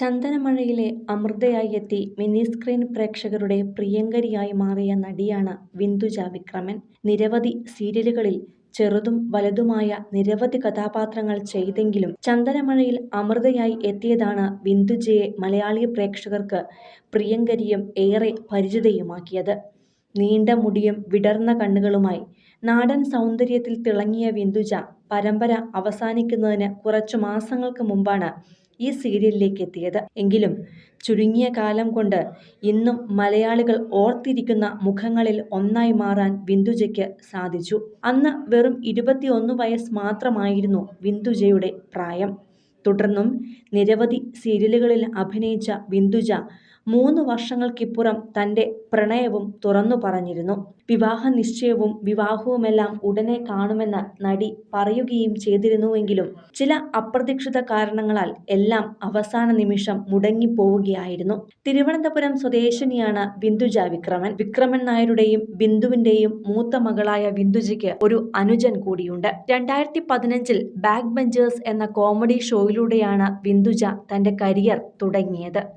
ചന്ദനമഴയിലെ അമൃതയായി എത്തി മിനിസ്ക്രീൻ പ്രേക്ഷകരുടെ പ്രിയങ്കരിയായി മാറിയ നടിയാണ് വിന്ദുജ വിക്രമൻ. നിരവധി സീരിയലുകളിൽ ചെറുതും വലുതുമായ നിരവധി കഥാപാത്രങ്ങൾ ചെയ്തെങ്കിലും ചന്ദനമഴയിൽ അമൃതയായി എത്തിയതാണ് വിന്ദുജയെ മലയാളി പ്രേക്ഷകർക്ക് പ്രിയങ്കരിയും ഏറെ പരിചിതയുമാക്കിയത്. നീണ്ട മുടിയും വിടർന്ന കണ്ണുകളുമായി നാടൻ സൗന്ദര്യത്തിൽ തിളങ്ങിയ വിന്ദുജ പരമ്പര അവസാനിക്കുന്നതിന് കുറച്ചു മാസങ്ങൾക്ക് മുമ്പാണ് ഈ സീരിയലിലേക്ക് എത്തിയത്. എങ്കിലും ചുരുങ്ങിയ കാലം കൊണ്ട് ഇന്നും മലയാളികൾ ഓർത്തിരിക്കുന്ന മുഖങ്ങളിൽ ഒന്നായി മാറാൻ വിന്ദുജയ്ക്ക് സാധിച്ചു. അന്ന് വെറും ഇരുപത്തിയൊന്ന് വയസ്സ് മാത്രമായിരുന്നു വിന്ദുജയുടെ പ്രായം. തുടർന്നും നിരവധി സീരിയലുകളിൽ അഭിനയിച്ച ബിന്ദുജ മൂന്ന് വർഷങ്ങൾക്കിപ്പുറം തന്റെ പ്രണയവും തുറന്നു പറഞ്ഞിരുന്നു വിവാഹ നിശ്ചയവും വിവാഹവുമെല്ലാം ഉടനെ കാണുമെന്ന് നടി പറയുകയും ചെയ്തിരുന്നുവെങ്കിലും ചില അപ്രതീക്ഷിത കാരണങ്ങളാൽ എല്ലാം അവസാന നിമിഷം മുടങ്ങിപ്പോവുകയായിരുന്നു. തിരുവനന്തപുരം സ്വദേശിനിയാണ് ബിന്ദുജ വിക്രമൻ. വിക്രമൻ നായരുടെയും ബിന്ദുവിന്റെയും മൂത്ത മകളായ ബിന്ദുജയ്ക്ക് ഒരു അനുജൻ കൂടിയുണ്ട്. രണ്ടായിരത്തി പതിനഞ്ചിൽ ബാക്ക് ബെഞ്ചേഴ്സ് എന്ന കോമഡി ഷോയിലൂടെയാണ് വിന്ദുജ തന്റെ കരിയർ തുടങ്ങിയത്.